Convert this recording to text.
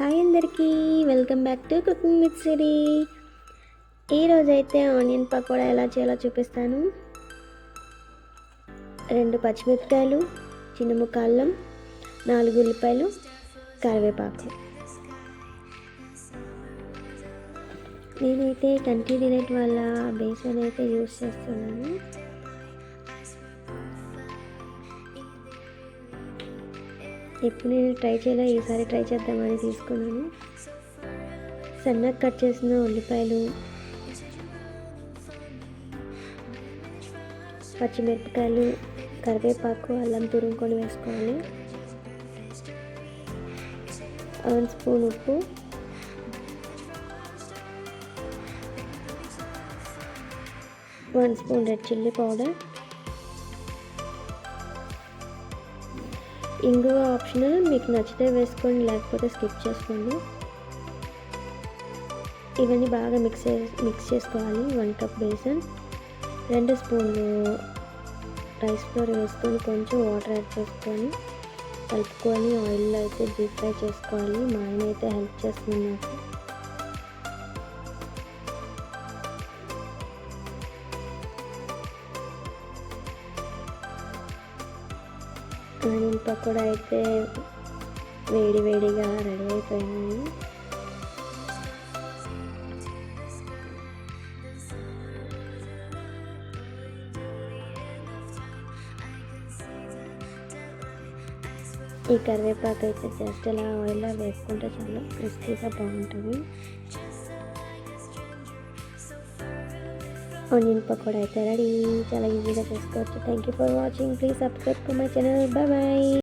Hi అందరికీ welcome back to cooking with Siri. ఈరోజైతే onion pakoda ఎలా చేయాలో చూపిస్తాను. రెండు పచ్చిమిరపకాయలు చిన్న ముక్క అల్లం నాలుగు ఉల్లిపాయలు కరివేపాకు. నేనైతే కంటి డిలైట్ వాళ్ళ బేసన్ అయితే యూస్ చేస్తున్నాను. ఎప్పుడు నేను ట్రై చేయలే ఈసారి ట్రై చేద్దామని తీసుకున్నాను. సన్నగా కట్ చేసిన ఉల్లిపాయలు పచ్చిమిరపకాయలు కరివేపాకు అల్లం తురుముకొని వేసుకోవాలి. వన్ స్పూన్ ఉప్పు one spoon red chilli powder ఇంగువ ఆప్షనల్ మీకు నచ్చితే వేసుకోండి లేకపోతే స్కిప్ చేసుకోండి. ఇవన్నీ బాగా మిక్స్ మిక్స్ చేసుకోవాలి. వన్ కప్ బేసన్ రెండు స్పూన్లు రైస్ ఫ్లోర్ వేసుకొని కొంచెం వాటర్ యాడ్ చేసుకొని కలుపుకొని ఆయిల్లో అయితే డీప్ ఫ్రై చేసుకోవాలి. మా ఆయన అయితే హెల్ప్ చేస్తుంది నాకు ఆనియన్ పకోడా అయితే వేడి వేడిగా రెడీ అయిపోయినాయి ఈ కరివేపాకు అయితే జస్ట్ ఇలా ఆయిల్లో వేసుకుంటే చాలా క్రిస్పీగా బాగుంటుంది. ఆనియన్ పకోడా అయితే రెడీ చాలా ఈజీగా చేసుకోవచ్చు thank you for watching please subscribe to my channel bye bye